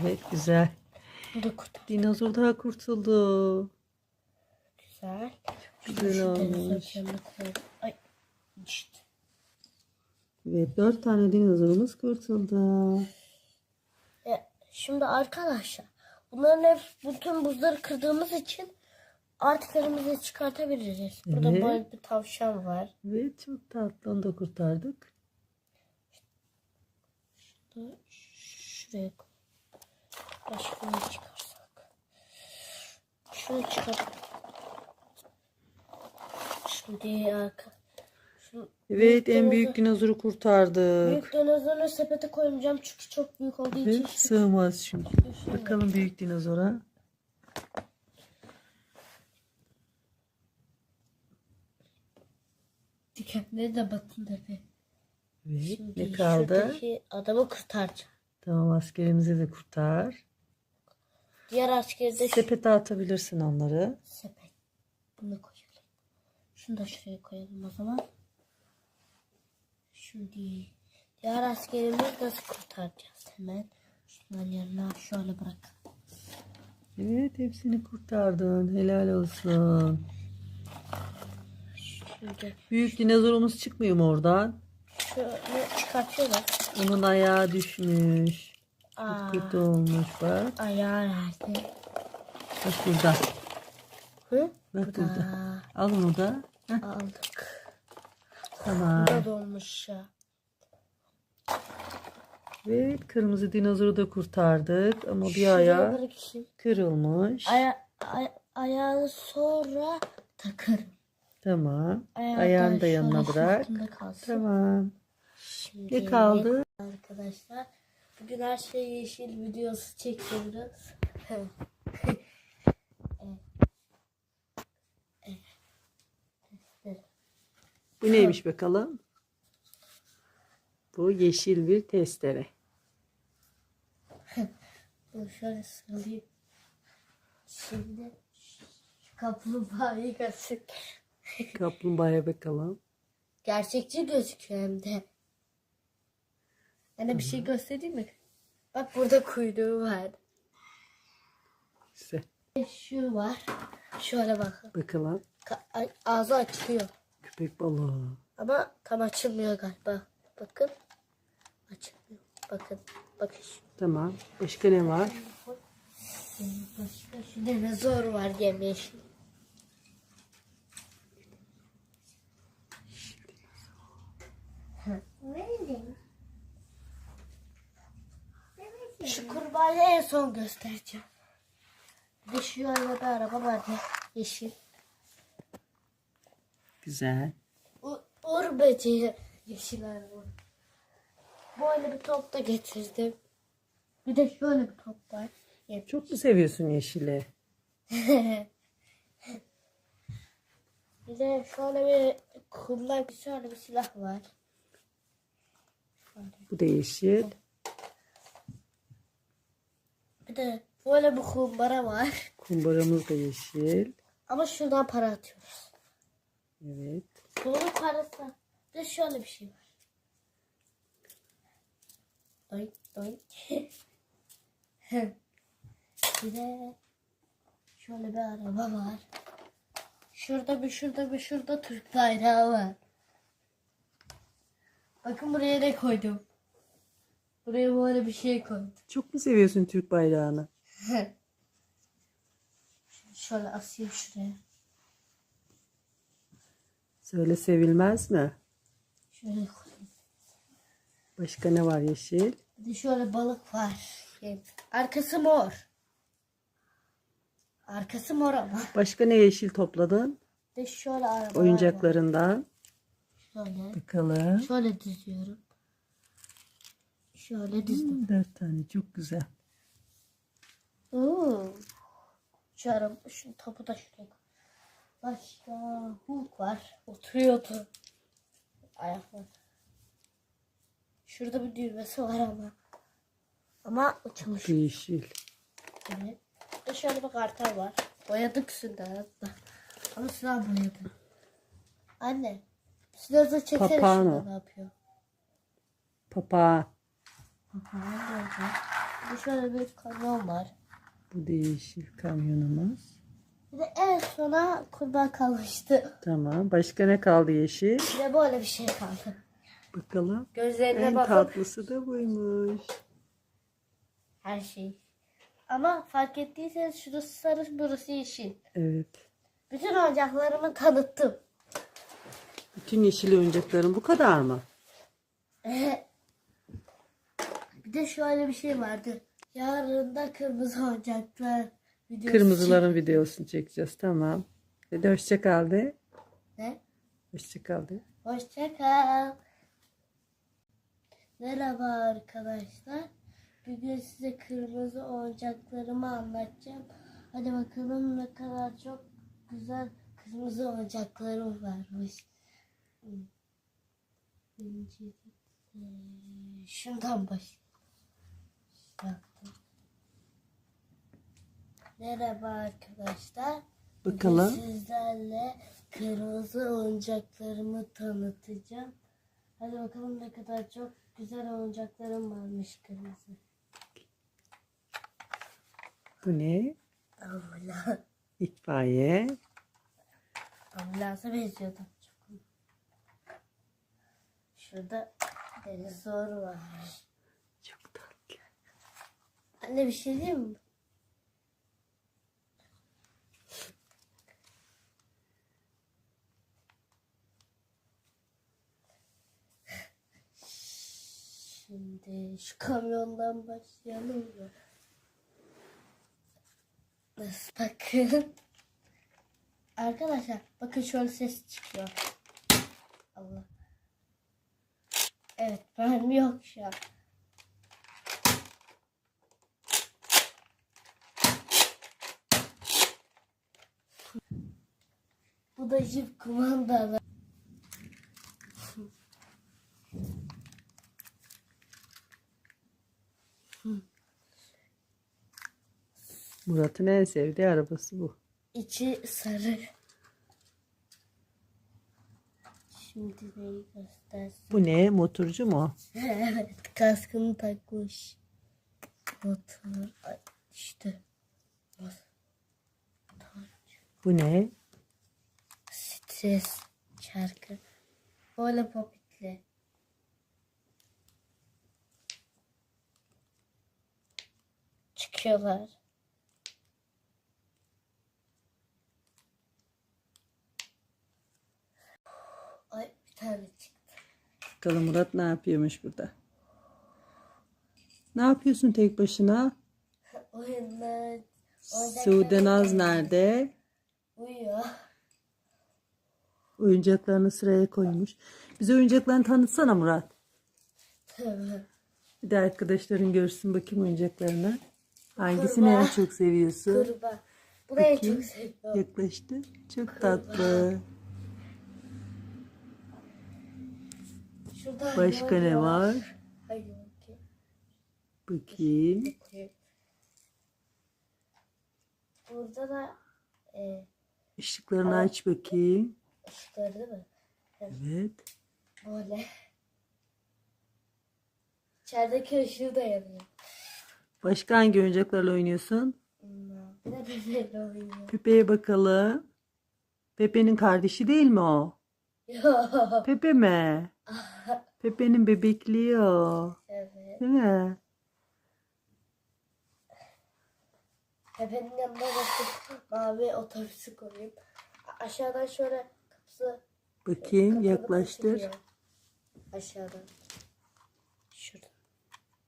Evet güzel. Bu da kurtar. Dinozor daha kurtuldu. Güzel. Güzel olmuş. Ay. İşte. Ve dört tane dinozorumuz kurtuldu. E, şimdi arkadaşlar bunların hep bütün buzları kırdığımız için artık elimizi çıkartabiliriz. Burada Evet. böyle bir tavşan var. Ve çok tatlı onu da kurtardık. Bunu Şuraya koy. Başka ne çıkarsak. Şunu çıkar. Şimdi arka. Şu Evet en büyük dinozoru kurtardık. Büyük dinozorları sepete koymayacağım çünkü çok büyük olduğu için. Ve sığmaz şimdi. Şöyle. Bakalım büyük dinozora. Dikenleri de batın tabii. Evet Şimdi ne kaldı? adamı kurtaracağım. Tamam askerimizi de kurtar. Diğer askeri de şu Sepete atabilirsin onları. sepet. Bunu koyalım. Şunu da şuraya koyalım o zaman. Şimdi diğer askerimizi nasıl kurtaracağız hemen. Şunların yanına şöyle bırak. Evet hepsini kurtardın. Helal olsun. Şimdi Büyük dinozorumuz çıkmıyor mu oradan? şöyle çıkartıyorlar. Onun ayağı düşmüş. Aa, Kötü olmuş bak. ayağı nerede? Bak burada. Hı? Bak burada. Aa, Al onu da. Heh, aldık. tamam. Bu da dolmuş ya. Ve kırmızı dinozoru da kurtardık. Ama bir ayağı kırılmış. Aya, ay, ayağını sonra takarım. Tamam. Ayağı Ayağını da yanına bırak. Tamam. Şimdi Ne kaldı? Arkadaşlar bugün her şey yeşil videosu çekiyoruz. Bu neymiş bakalım? Bu yeşil bir testere. Bunu şöyle sıralayayım. Şimdi kaplumbağayı görsün. Kaplumbağaya bakalım. Gerçekçi gözüküyor hem de. Yani bir şey göstereyim mi? Bak burada kuyruğu var. Güzel. Şu var. Şöyle bakın. Bakalım. Ka- ağzı açılıyor. Köpek balığı. Ama tam açılmıyor galiba. Bakın. Açılmıyor. Bakın. Bakın. Tamam. Başka ne var? Başka şu dinozor var yemyeşil. Şu kurbağayı en son göstereceğim. Bir şu bir araba var ya yeşil. Güzel. U Uğur böceği yeşil araba. Böyle bir top da getirdim. Bir de şöyle bir top var. Çok mu seviyorsun yeşili? Bir de şöyle bir bir şöyle bir silah var. Bu da yeşil. Bir de böyle bir kumbara var. Kumbaramız da yeşil. Ama şuradan para atıyoruz. Evet. Bunun parası. De şöyle bir şey var. Doink doink. bir de şöyle bir araba var. Şurada bir şurada bir şurada Türk bayrağı var. Bakın buraya ne koydum. Buraya böyle bir şey koydum. Çok mu seviyorsun Türk bayrağını? Şöyle asayım şuraya. Söyle sevilmez mi? Şöyle koyayım. Başka ne var yeşil? Bir de şöyle balık var. Şey, Arkası mor. Arkası mor ama. Başka ne yeşil topladın? Bir de şöyle arabalar var. Oyuncaklarından. Şöyle. Bakalım. Şöyle diziyorum. Şöyle dizdim. Hmm, dört tane çok güzel. Oo. Şu araba, şu topu da şuraya koy. Başka Hulk var. Oturuyordu. Ayaklar. Şurada bir düğmesi var ama. Ama uçmuş. Bu yeşil. Evet. De şöyle bir kartal var. Boyadık üstünde hatta. Ama sınav boyadı. Anne. Silahı çeksene Papağan şurada o. ne yapıyor? Papağan. Bir şöyle bir kamyon var. Bu yeşil kamyonumuz. Bir de en sona kurban kalmıştı. Tamam. Başka ne kaldı yeşil? Bir de böyle bir şey kaldı. Bakalım. Gözlerine En bakın. tatlısı da buymuş. Her şey. Ama fark ettiyseniz şurası sarı burası yeşil. Evet. Bütün oyuncaklarımı tanıttım. Bütün yeşil oyuncakların bu kadar mı? de şöyle bir şey vardı. Yarın da kırmızı oyuncaklar videosu Kırmızıların videosunu çekeceğiz. Tamam. Hadi hoşça kal de. çek- Ne? Hoşça kal de. Hoşça kal. Merhaba arkadaşlar. Bugün size kırmızı oyuncaklarımı anlatacağım. Hadi bakalım ne kadar çok güzel kırmızı oyuncaklarım varmış. Şundan başlayalım. Merhaba arkadaşlar. Bugün Bakalım. sizlerle kırmızı oyuncaklarımı tanıtacağım. Hadi bakalım ne kadar çok güzel oyuncaklarım varmış kırmızı. Bu ne? Ambulans. İtfaiye. Ambulansa benziyordu. Çok. Şurada dinozor var. Anne bir şey diyeyim mi? Şimdi şu kamyondan başlayalım mı? Nasıl bakın. Arkadaşlar bakın şöyle ses çıkıyor. Allah. Evet ben yok şu an. Bu da jip kumandalı. Murat'ın en sevdiği arabası bu. İçi sarı. Şimdi neyi göstersin? Bu ne? Motorcu mu? evet kaskını takmış. Motor. Ay, işte. Bu ne? Stres şarkı. Böyle popitli. Çıkıyorlar. Ay bir tane çıktı. Bakalım Murat ne yapıyormuş burada? Ne yapıyorsun tek başına? Oyunlar. Sude Naz nerede? Uyuyor. Oyuncaklarını sıraya koymuş. Bize oyuncaklarını tanıtsana Murat. Tamam. Bir de arkadaşların görsün bakayım oyuncaklarını. Hangisini en çok seviyorsun? Kurbağa. Burayı Bakayım. çok seviyorum. Yaklaştı. Çok tatlı. Şurada Başka hayvan ne var? Hayır. okey. Bakayım. Okey. Burada da e, Işıklarını aç bakayım. Işıkları değil mi? Evet. Böyle. İçerideki ışığı da yanıyor. Başka hangi oyuncaklarla oynuyorsun? Bir de oynuyor. Pepe'ye bakalım. Pepe'nin kardeşi değil mi o? Yok. Pepe mi? Pepe'nin bebekliği o. evet. Değil mi? Pepe'nin yanına bakıp mavi otobüsü koyayım. Aşağıdan şöyle kapısı Bakayım yaklaştır. Aşağıdan. Şurada.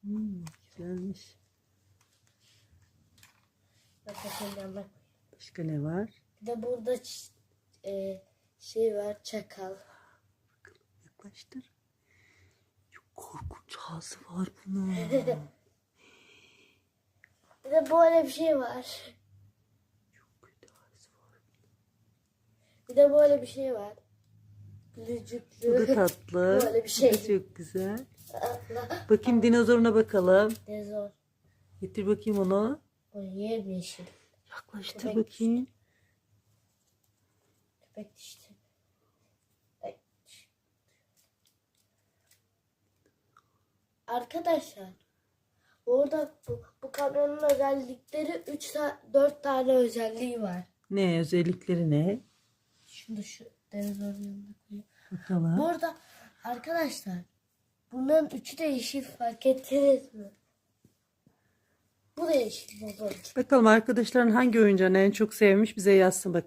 Hmm, güzelmiş. Bak yanına koyayım. Başka ne var? Bir de burada e, şey var çakal. Yaklaştır. Çok korkunç ağzı var bunun. Bir de böyle bir şey var. Kötü ağzı var. Bir de böyle bir şey var. Bu da tatlı. Böyle bir Bu şey. da çok güzel. Bakayım dinozoruna bakalım. Ne zor. Getir bakayım onu. O yemyeşil. Yaklaştır Köpek bakayım. Köpek işte. Ay. Arkadaşlar Orada bu, bu kamyonun özellikleri 3 4 tane özelliği var. Ne özellikleri ne? Şunu şu deniz yanına koyayım. Bakalım. Bu arada arkadaşlar bunların üçü de yeşil fark ettiniz mi? Bu da yeşil baba. Bakalım arkadaşların hangi oyuncağını en çok sevmiş bize yazsın bak.